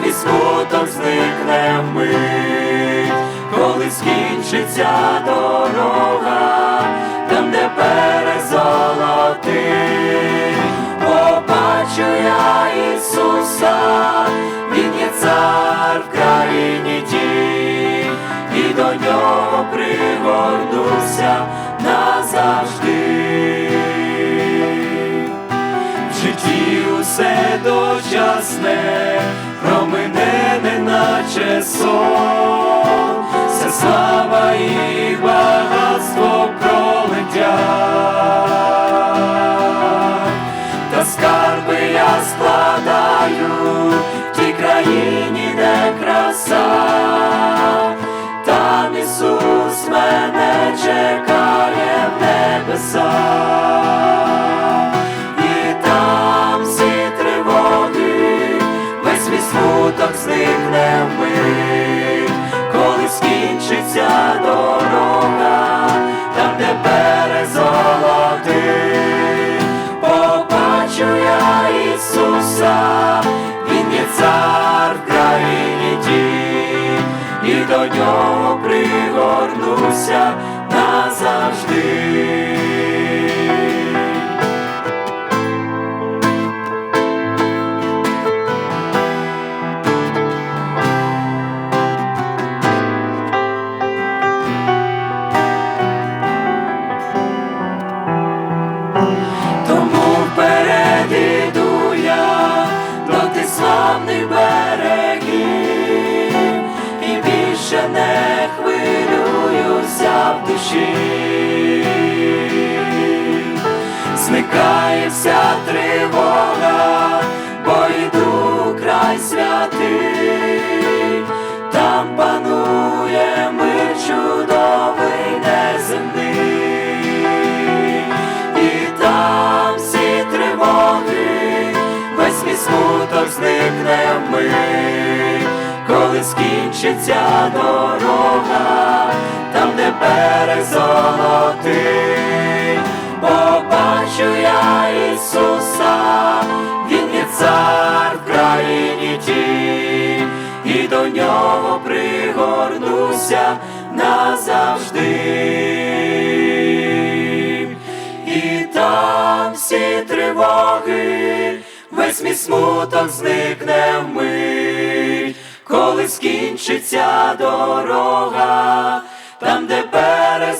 весь мій зникне вмить, коли скінчиться дорога, там, де берег золотий, побачу я Ісуса, Він є цар в країні тій, і до нього пригорнуся назавжди. Усе дочасне, промине неначе сон, все слава і вмить, коли скінчиться дорога, там, де берег золотий, побачу я Ісуса, Він є цар в країні тій, і до нього пригорнуся назавжди. Зникає вся тривога, бо йду край святий, там панує мир чудовий неземний, і там всі тривоги, весь мій смуток зникне вмить, коли скінчиться дорога, там, де берег побачу я Ісуса, Він є цар в країні тій, і до нього пригорнуся назавжди. І там всі тривоги, весь мій смуток зникне вмить, коли скінчиться дорога, там, де берег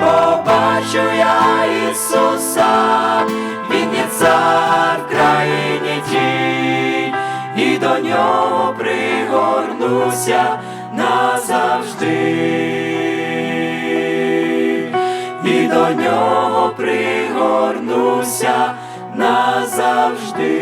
побачу я Ісуса, Він є цар в країні тій, і до нього пригорнуся назавжди, і до нього пригорнуся назавжди.